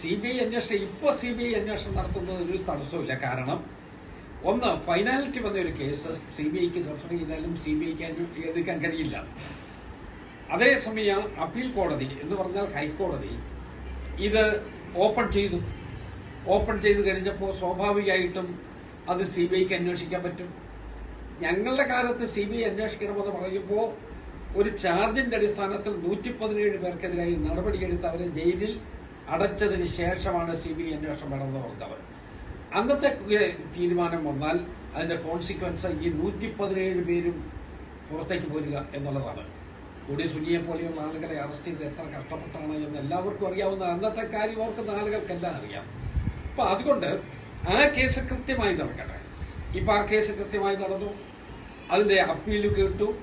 C B I അന്വേഷണം ഇപ്പൊ C B I അന്വേഷണം നടത്തുന്നത് ഒരു തടസ്സമില്ല കാരണം ഒന്ന് ഫൈനാലിറ്റി വന്ന ഒരു കേസ് സി ബി ഐക്ക് റെഫർ ചെയ്താലും സി ബി ഐക്ക് എടുക്കാൻ കഴിയില്ല. അതേസമയം അപ്പീൽ കോടതി എന്ന് പറഞ്ഞാൽ ഹൈക്കോടതി ഇത് ഓപ്പൺ ചെയ്തു. ഓപ്പൺ ചെയ്ത് കഴിഞ്ഞപ്പോൾ സ്വാഭാവികമായിട്ടും അത് സി ബി ഐക്ക് അന്വേഷിക്കാൻ പറ്റും. ഞങ്ങളുടെ കാലത്ത് സി ബി ഐ അന്വേഷിക്കണമെന്ന് പറയുമ്പോൾ ഒരു ചാർജിന്റെ അടിസ്ഥാനത്തിൽ നൂറ്റി പതിനേഴ് പേർക്കെതിരായി നടപടിയെടുത്ത് അവരെ ജയിലിൽ അടച്ചതിന് ശേഷമാണ് സി ബി ഐ അന്വേഷണം വേണമെന്ന് പറഞ്ഞത് അന്നത്തെ തീരുമാനം വന്നാൽ അതിന്റെ കോൺസിക്വൻസ് ഈ നൂറ്റി പതിനേഴ് പേരും പുറത്തേക്ക് പോരുക എന്നുള്ളതാണ്. കൂടി സുനിയെ പോലെയുള്ള ആളുകളെ അറസ്റ്റ് ചെയ്ത് എത്ര കഷ്ടപ്പെട്ടാണ് എന്ന് എല്ലാവർക്കും അറിയാവുന്ന അന്നത്തെ കാര്യം ഓർക്കുന്ന ആളുകൾക്കെല്ലാം അറിയാം. അപ്പൊ അതുകൊണ്ട് ആ കേസ് കൃത്യമായി നടക്കട്ടെ. ഇപ്പൊ ആ കേസ് കൃത്യമായി നടന്നു. അതിന്റെ അപ്പീൽ കേട്ടു.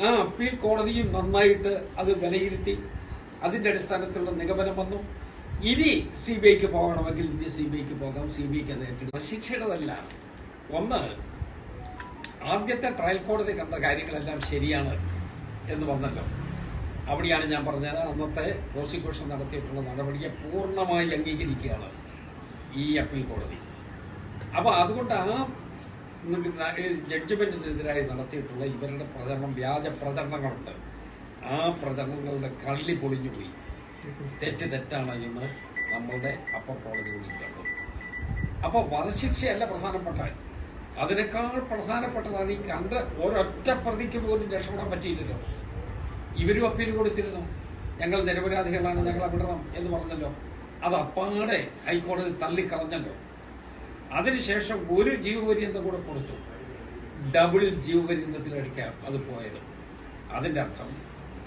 ആ അപ്പീൽ കോടതിയും നന്നായിട്ട് അത് വിലയിരുത്തി. അതിന്റെ അടിസ്ഥാനത്തിലുള്ള നിഗമനം വന്നു. ഇനി സി ബി ഐക്ക് പോകണമെങ്കിൽ ഇനി സി ബി ഐക്ക് പോകാം. സി ബി ഐക്ക് അത് ശിക്ഷയുടേതല്ല. ഒന്ന് ആദ്യത്തെ ട്രയൽ കോടതി കണ്ട കാര്യങ്ങളെല്ലാം ശരിയാണ് എന്ന് വന്നല്ലോ. അവിടെയാണ് ഞാൻ പറഞ്ഞത്. അന്നത്തെ പ്രോസിക്യൂഷൻ നടത്തിയിട്ടുള്ള നടപടിയെ പൂർണമായി അംഗീകരിക്കുകയാണ് ഈ അപ്പീൽ കോടതി. അപ്പൊ അതുകൊണ്ട് ആ ജഡ്ജ്മെന്റിനെതിരായി നടത്തിയിട്ടുള്ള ഇവരുടെ പ്രചരണം വ്യാജ പ്രചരണങ്ങളുണ്ട്. ആ പ്രചരണങ്ങളുടെ കള്ളി പൊളിഞ്ഞുപോയി. തെറ്റ് തെറ്റാണ് എന്ന് നമ്മളുടെ അപ്പർ കോടതി വിളിക്കുന്നത് അപ്പൊ വധശിക്ഷയല്ല പ്രധാനപ്പെട്ട അതിനേക്കാൾ പ്രധാനപ്പെട്ടതാണ് ഈ കണ്ട് ഒരൊറ്റ പ്രതിക്ക് പോലും രക്ഷപ്പെടാൻ പറ്റിയില്ലല്ലോ. ഇവരും അപ്പീൽ കൊടുത്തിരുന്നു. ഞങ്ങൾ നിരപരാധികളാണ് ഞങ്ങളെ വിടണം എന്ന് പറഞ്ഞല്ലോ. അത് അപ്പാടെ ഹൈക്കോടതി തള്ളിക്കളഞ്ഞല്ലോ. അതിനുശേഷം ഒരു ജീവപര്യന്തം കൂടെ കൊടുത്തു. ഡബിൾ ജീവപര്യന്തത്തിലടിക്കാം അത് പോയത്. അതിന്റെ അർത്ഥം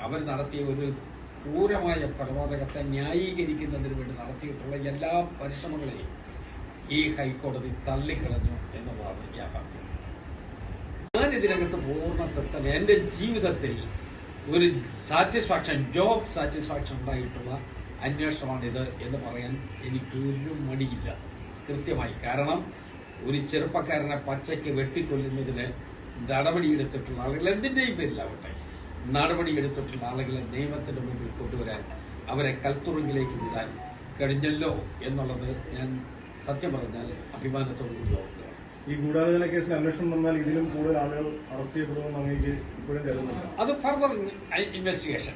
അവർ നടത്തിയ ഒരു ക്രൂരമായ കൊലപാതകത്തെ ന്യായീകരിക്കുന്നതിന് വേണ്ടി നടത്തിയിട്ടുള്ള എല്ലാ പരിശ്രമങ്ങളെയും ഈ ഹൈക്കോടതി തള്ളിക്കളഞ്ഞു എന്നുള്ളതാണ് യാഥാർത്ഥ്യം ഞാൻ ഇതിനകത്ത് പൂർണ തൃപ്തൻ. എന്റെ ജീവിതത്തിൽ ഒരു സാറ്റിസ്ഫാക്ഷൻ ജോബ് സാറ്റിസ്ഫാക്ഷൻ ഉണ്ടായിട്ടുള്ള അന്വേഷണമാണിത് എന്ന് പറയാൻ എനിക്കൊരു മടിയില്ല. കൃത്യമായി. കാരണം ഒരു ചെറുപ്പക്കാരനെ പച്ചയ്ക്ക് വെട്ടിക്കൊല്ലുന്നതിന് നടപടിയെടുത്തിട്ടുള്ള ആളുകൾ എന്തിന്റെയും പേരിലാവട്ടെ. നടപടിയെടുത്തിട്ടുള്ള ആളുകളെ നിയമത്തിന്റെ മുമ്പിൽ കൊണ്ടുവരാൻ അവരെ കൽത്തുറങ്കിലേക്ക് വിടാൻ കഴിഞ്ഞല്ലോ എന്നുള്ളത് ഞാൻ സത്യം പറഞ്ഞാൽ അഭിമാനത്തോടു കൂടി ഓർക്കുകയാണ്. ഈ ഗൂഢാലോചന കേസിൽ അന്വേഷണം വന്നാൽ ഇതിലും കൂടുതൽ ആളുകൾ അറസ്റ്റ് ചെയ്യപ്പെടുമെന്ന് അങ്ങേക്ക് ഇപ്പോഴും കരുതുന്നില്ല. അത് ഫർദർ ഇൻവെസ്റ്റിഗേഷൻ